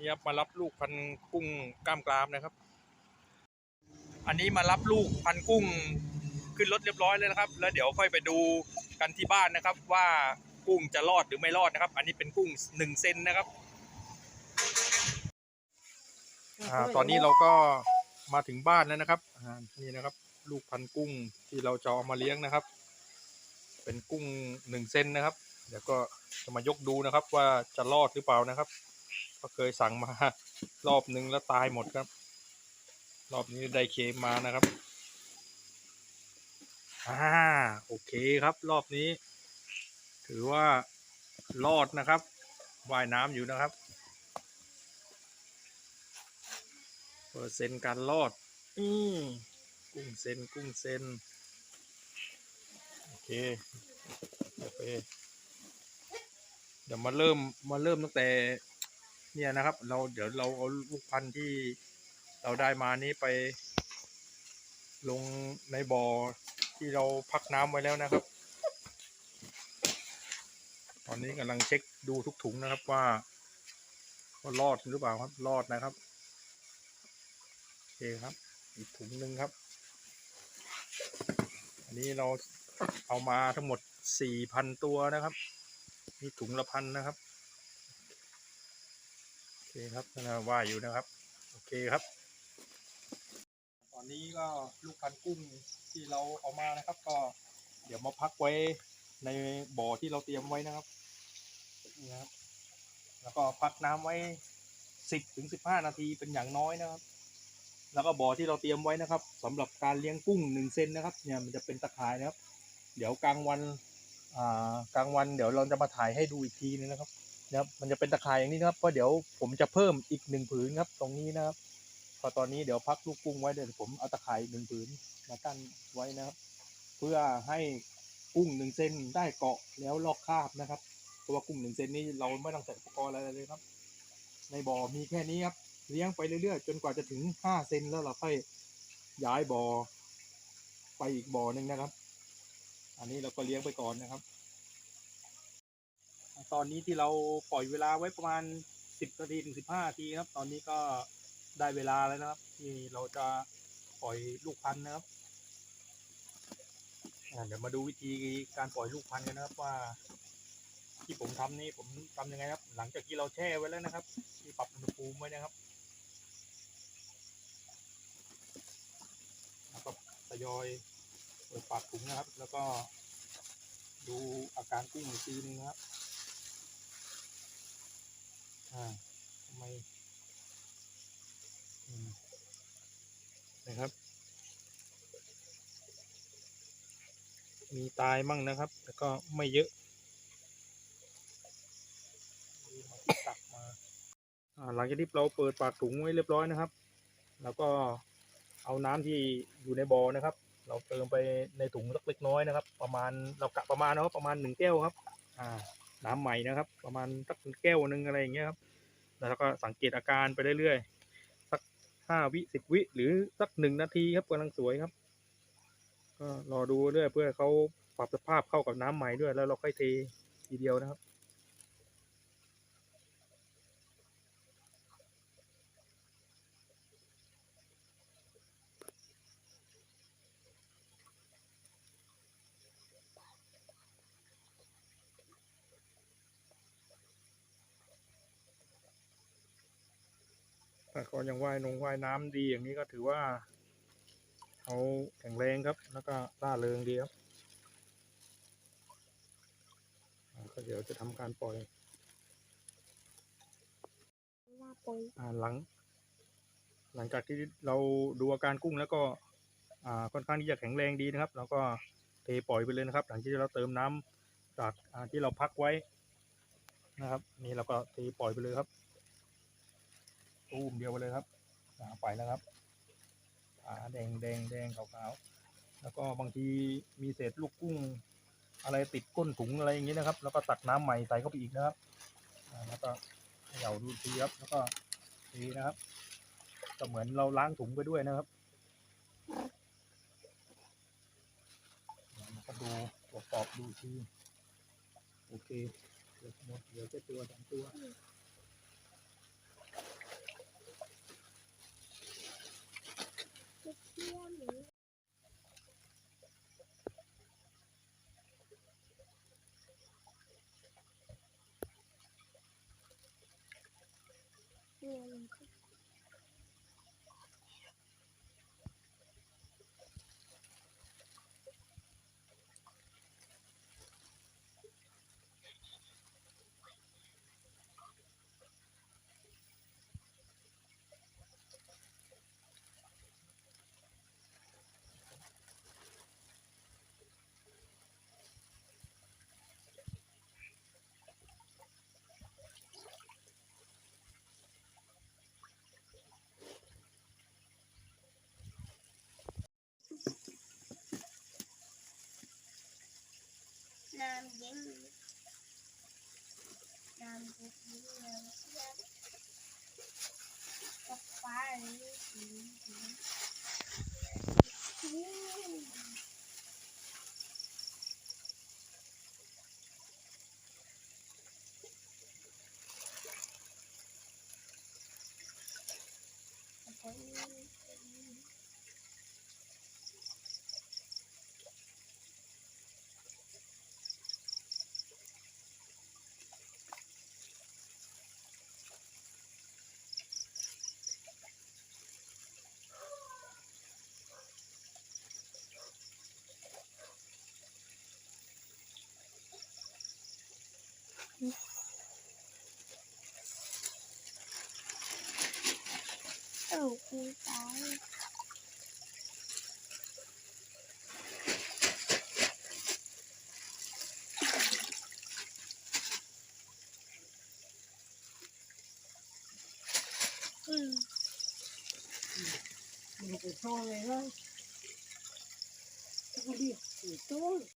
นี่ครับมารับลูกพันกุ้งกล้ามกรามนะครับ อันนี้มารับลูกพันกุ้งขึ้นรถเรียบร้อยเลยนะครับ แล้วเดี๋ยวค่อยไปดูกันที่บ้านนะครับ ว่ากุ้งจะรอดหรือไม่รอดนะครับ อันนี้เป็นกุ้งหนึ่งเซนนะครับอ่าตอนนี้เราก็มาถึงบ้านแล้วนะครับอ่านี่นะครับ ลูกพันกุ้งที่เราจะเอามาเลี้ยงนะครับ เป็นกุ้งหนึ่งเซนนะครับ เดี๋ยวก็จะมายกดูนะครับ ว่าจะรอดหรือเปล่านะครับ ก็เคยสั่งมารอบนึงแล้วตายหมดครับ รอบนี้ได้เคมมานะครับอ่าโอเคครับ รอบนี้ ถือว่ารอดนะครับว่ายน้ำอยู่นะครับ เปอร์เซ็นต์การรอด อืมกุ้งเซนกุ้งเซนโอเคโอเคเดี๋ยวมาเริ่มมาเริ่มตั้งแต่ เนี่ยนะครับ เราเดี๋ยวเราเอาลูกพันธุ์ที่เราได้มานี้ไป ลงในบ่อที่เราพักน้ำไว้แล้วนะครับ ตอนนี้กำลังเช็คดูทุกถุงนะครับว่าว่ารอดหรือเปล่าครับ รอดนะครับโอเคครับ อีกถุงหนึ่งครับ อันนี้เราเอามาทั้งหมดสี่พันตัวนะครับมีถุงละพันนะครับ เคครับนะว่าอยู่นะครับ โอเคครับ ตอนนี้ก็ลูกพันกุ้งที่เราเอามานะครับ ก็เดี๋ยวมาพักไว้ในบ่อที่เราเตรียมไว้นะครับนี่นะครับแล้วก็พักน้ำไว้สิบถึงสิบห้านาทีเป็นอย่างน้อยนะครับ แล้วก็บ่อที่เราเตรียมไว้นะครับสำหรับการเลี้ยงกุ้งหนึ่งเซนนะครับ เนี่ยมันจะเป็นตะข่ายนะครับ เดี๋ยวกลางวันอ่ากลางวันเดี๋ยวเราจะมาถ่ายให้ดูอีกทีนึงนะครับ นะครับมันจะเป็นตะข่ายอย่างนี้นครับเพราะเดี๋ยวผมจะเพิ่มอีกหนึ่งผืนครับ ตรงนี้นะครับ พอตอนนี้เดี๋ยวพักลูกกุ้งไว้เดี๋ยวผมเอาตะข่ายหนึ่งผืนมากั้นไว้นะครับ เพื่อให้กุ้งหนึ่งเซนได้เกาะแล้วลอกคาบนะครับเพราะว่ากุ้งหนึ่งเซนนี้เราไม่ต้องใส่อุปกรณ์อะไรเลยครับ ในบ่อมีแค่นี้ครับเลี้ยงไปเรื่อยๆ จนกว่าจะถึงห้าเซนแล้วเราค่อยย้ายบ่อไปอีกบ่อหนึ่งนะครับ อันนี้เราก็เลี้ยงไปก่อนนะครับ ตอนนี้ที่เราปล่อยเวลาไว้ประมาณสิบนาทีถึงสิบห้านาทีครับ ตอนนี้ก็ได้เวลาแล้วนะครับ ที่เราจะปล่อยลูกพันธุ์นะครับเดี๋ยวมาดูวิธีการปล่อยลูกพันธุ์กันนะครับว่า ที่ผมทำนี่ผมทำยังไงครับ หลังจากที่เราแช่ไว้แล้วนะครับ ที่ปรับอุณหภูมิไว้นะครับแล้วก็ทยอยเปิดปากถุงนะครับ แล้วก็ดูอาการกุ้งอีกทีนึงนะครับ อ่าทำไมอืมนะครับ มีตายมั่งนะครับ แต่ก็ไม่เยอะตักมาอ่าหลังจากที่เราเปิดปากถุงไว้เรียบร้อยนะครับ แล้วก็เอาน้ำที่อยู่ในบ่อนะครับ เราเติมไปในถุงสักเล็กน้อยนะครับ ประมาณเรากะประมาณนะครับประมาณหนึ่งแก้วครับ อ่า น้ำใหม่นะครับ ประมาณสักแก้วหนึ่งอะไรอย่างเงี้ยครับแล้วก็สังเกตอาการไปเรื่อยๆสักห้าวิสิบวิหรือสักหนึ่งนาทีครับกำลังสวยครับ ก็รอดูเรื่อยเพื่อเขาปรับสภาพเข้ากับน้ำใหม่ด้วยแล้วเราค่อยเททีเดียวนะครับ ถ้าเขายังว่ายนงว่ายน้ำดีอย่างนี้ก็ถือว่าเขาแข็งแรงครับ แล้วก็ร่าเริงดีครับก็เดี๋ยวจะทำการปล่อยว่าปุ๋ยอ่าหลัง หลังจากที่เราดูอาการกุ้งแล้วก็อ่าค่อนข้างที่จะแข็งแรงดีนะครับ เราก็เทปล่อยไปเลยนะครับ หลังจากที่เราเติมน้ำจากอ่าที่เราพักไว้นะครับ นี่เราก็เทปล่อยไปเลยครับ ตูมเดียวไปเลยครับอ่าไปแล้วครับอ่าแดงแดงแดงขาวๆแล้วก็บางทีมีเศษลูกกุ้ง อะไรติดก้นถุงอะไรอย่างนี้นะครับ แล้วก็ตักน้ำใหม่ใส่เข้าไปอีกนะครับแล้วก็เขย่าดูทีครับ แล้วก็เทนะครับก็เหมือนเราล้างถุงไปด้วยนะครับแล้วก็ดูตรวจสอบดูทีโอเคเดี๋ยวหมดเดี๋ยวจะตัวสองตัว การปลูกเรือนกับไฟอืมอืมอืมเอ้ากูตายอื มมันไปโซ่เลยนะก็รีบถือต้น